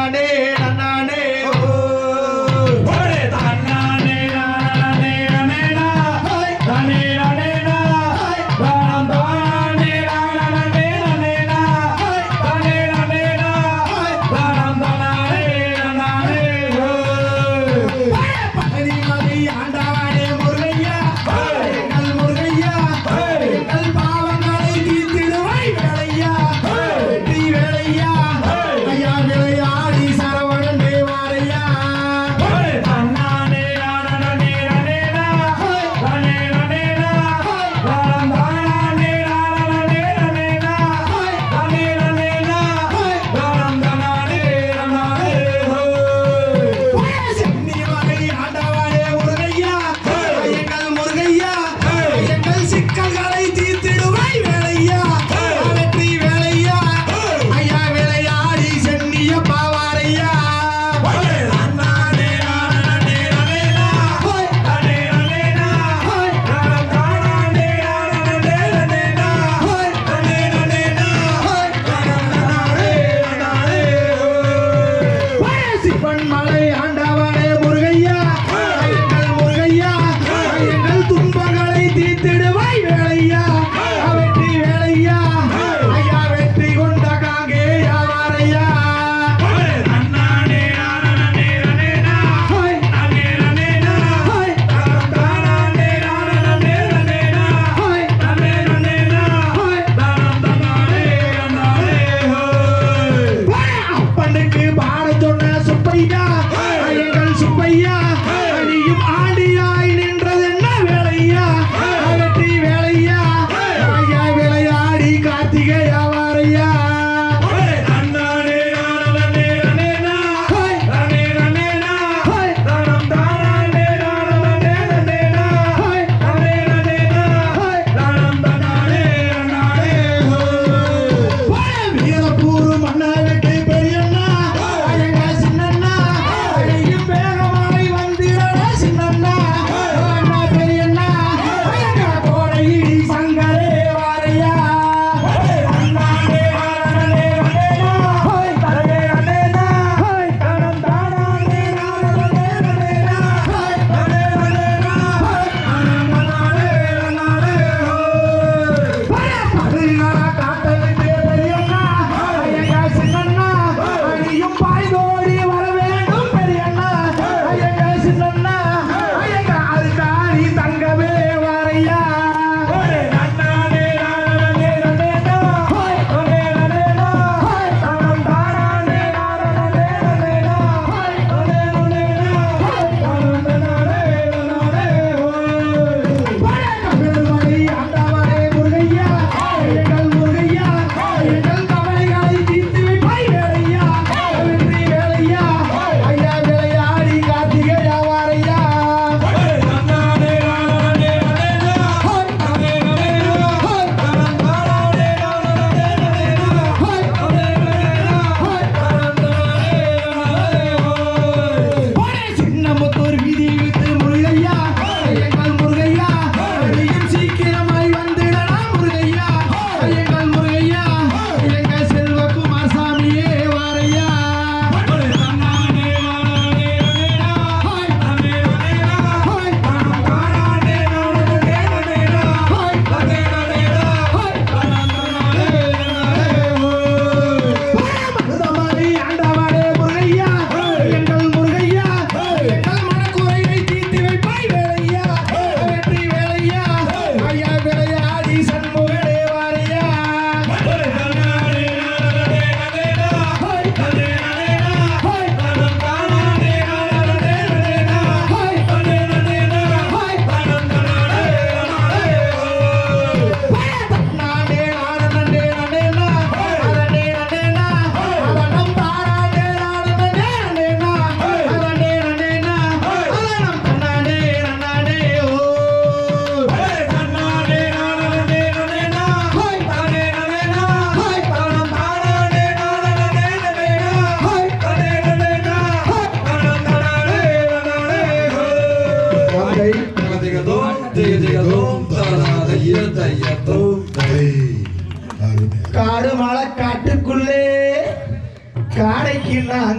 நாடே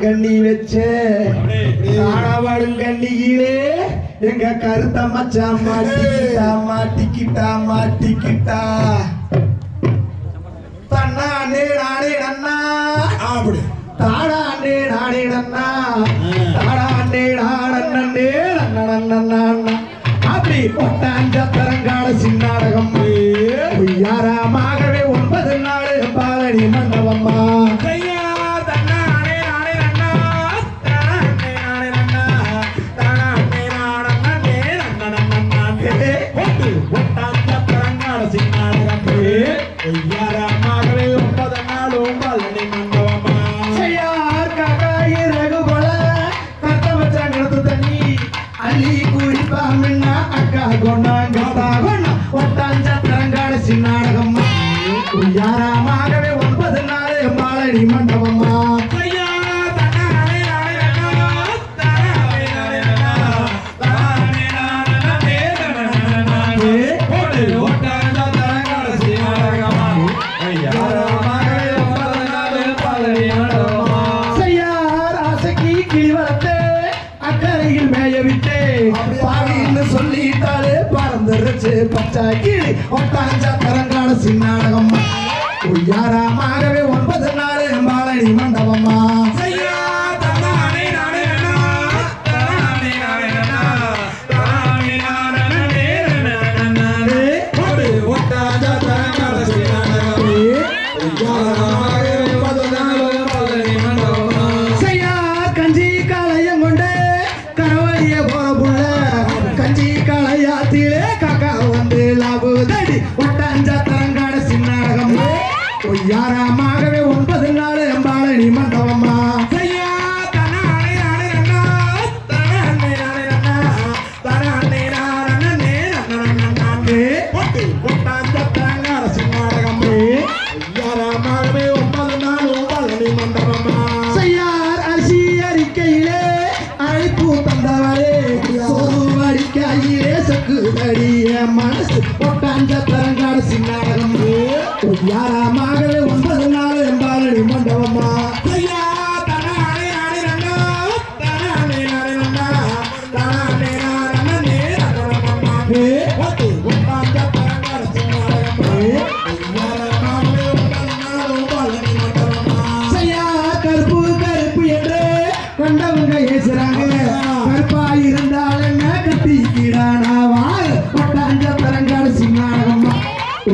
ஆலங்கண்ணி வச்ச. ஆழவாடுங்கண்ணியிலே எங்க கருத்த மச்சா மாட்டிக்கிட்டா மாட்டிக்கிட்டா மாட்டிக்கிட்டா. தன்னானே நானே நன்னா. அப்படி தாடாண்டே நானே நன்னா. தாடாண்டே நாடன்னே நன்னா நன்னா அப்படி பட்டாஞ்ச தரங்காட சின்னாடகம் பச்சை கிளி ஒட்டாஞ்சா தரங்காடு சின்னாடகம்மா உய்யாரமாகவே ஒன்பது நாள் பாலனி மண்டபம்மா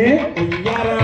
yeah.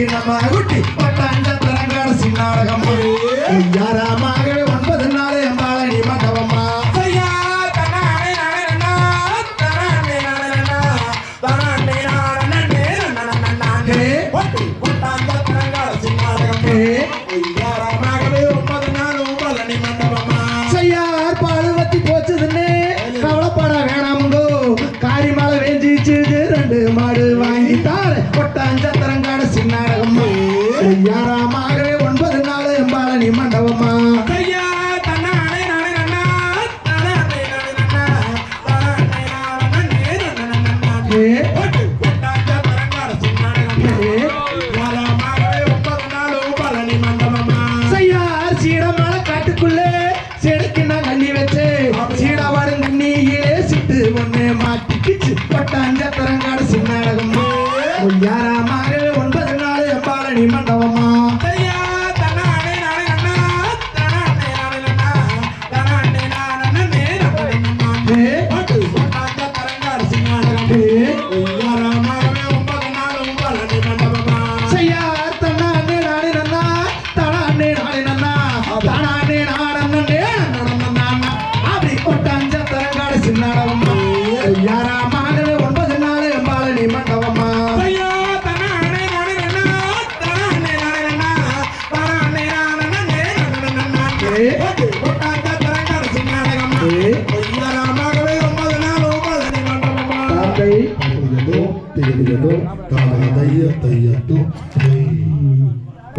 வீரமா குட்டி